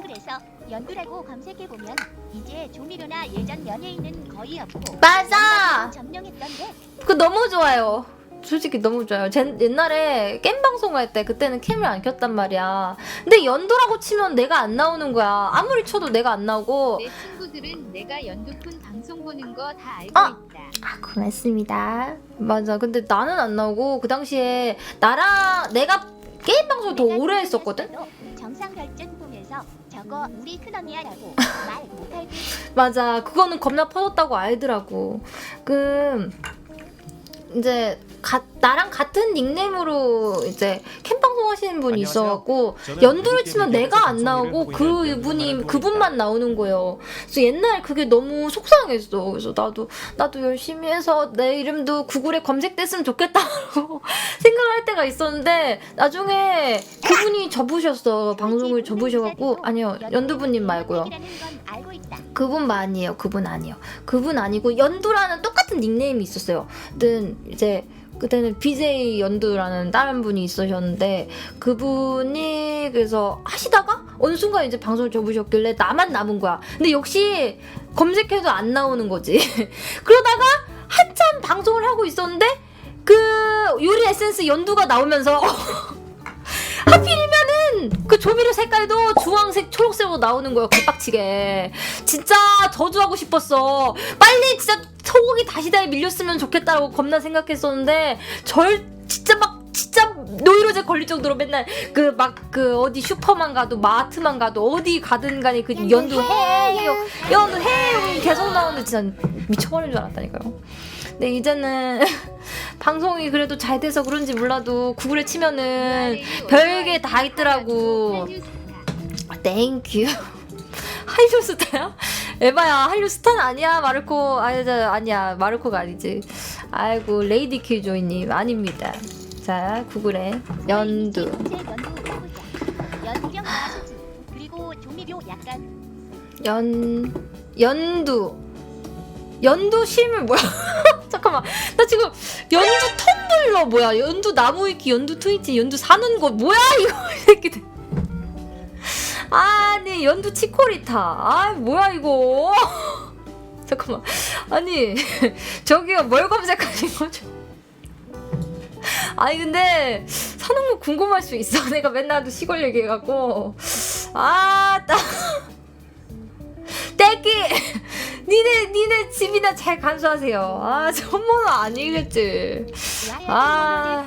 구글에서 연두라고 검색해보면 이제 조미료나 예전 연예인은 거의 없고 맞아. 점령했던데 그 너무 좋아요. 솔직히 너무 좋아요. 제 옛날에 게임 방송할 때 그때는 캠을 안 켰단 말이야. 근데 연도라고 치면 내가 안 나오는 거야. 아무리 쳐도 내가 안 나오고. 내 친구들은 내가 연두푼 방송 보는 거 다 알고 아! 있다. 아 고맙습니다. 맞아. 근데 나는 안 나오고 그 당시에 나랑 내가 게임 방송 더 오래 했었거든. 했어도 정상 발전 보면서 저거 우리 큰언니야라고 말 못할 듯 맞아. 그거는 겁나 퍼졌다고 알더라고. 그 이제 가, 나랑 같은 닉네임으로 이제 캠 방송 하시는 분이. 있어갖고 연두를 치면 내가 안 나오고 그분이 그분만 나오는 거예요. 그래서 옛날 그게 너무 속상했어. 그래서 나도 나도 열심히 해서 내 이름도 구글에 검색됐으면 좋겠다고 생각할 때가 있었는데 나중에 그분이 접으셨어. 방송을 접으셔갖고 아니요 연두분님 말고요. 그분 아니에요. 그분 아니에요. 그분 아니고 연두라는 똑같은 닉네임이 있었어요. 그때는 이제 그때는 BJ 연두라는 다른 분이 있으셨는데 그분이 그래서 하시다가 어느 순간 이제 방송을 접으셨길래 나만 남은 거야. 근데 역시 검색해도 안 나오는 거지. 그러다가 한참 방송을 하고 있었는데 그 요리 에센스 연두가 나오면서 그 조미료 색깔도 주황색, 초록색으로 나오는 거예요. 개빡치게. 진짜 저주하고 싶었어. 빨리 진짜 소고기 다시다에 밀렸으면 좋겠다고 겁나 생각했었는데 절 진짜 막 진짜 노이로제 걸릴 정도로 맨날 그막그 어디 슈퍼만 가도 마트만 가도 어디 가든 간에 그 연두 해요 연두 해요 계속 나오는데 진짜 미쳐버린 줄 알았다니까요. 근데 이제는 방송이 그래도 잘 돼서 그런지 몰라도 구글에 치면은 별게 다 있더라고. 땡큐. 한류 스타야? 에바야 한류 스타는 아니야 마르코. 아니 저, 아니야 마르코가 아니지. 아이고 레이디 킬조이님 아닙니다. 자 구글에 연두. 연 연두. 연두 실물 뭐야 잠깐만. 나 지금 연두 텀블러 뭐야? 연두 나무위키 연두 트위치 연두 사는 거 뭐야? 이거 이 새끼들 아니 연두 치코리타. 아 뭐야 이거? 잠깐만. 아니 저기요 뭘 검색하신 거죠? 아니 근데 사는 거 궁금할 수 있어. 내가 맨날 도 시골 얘기해갖고. 아따 떼기 니네 니네 집이나 잘 간수하세요. 아 전문은 아니겠지. 아. 와야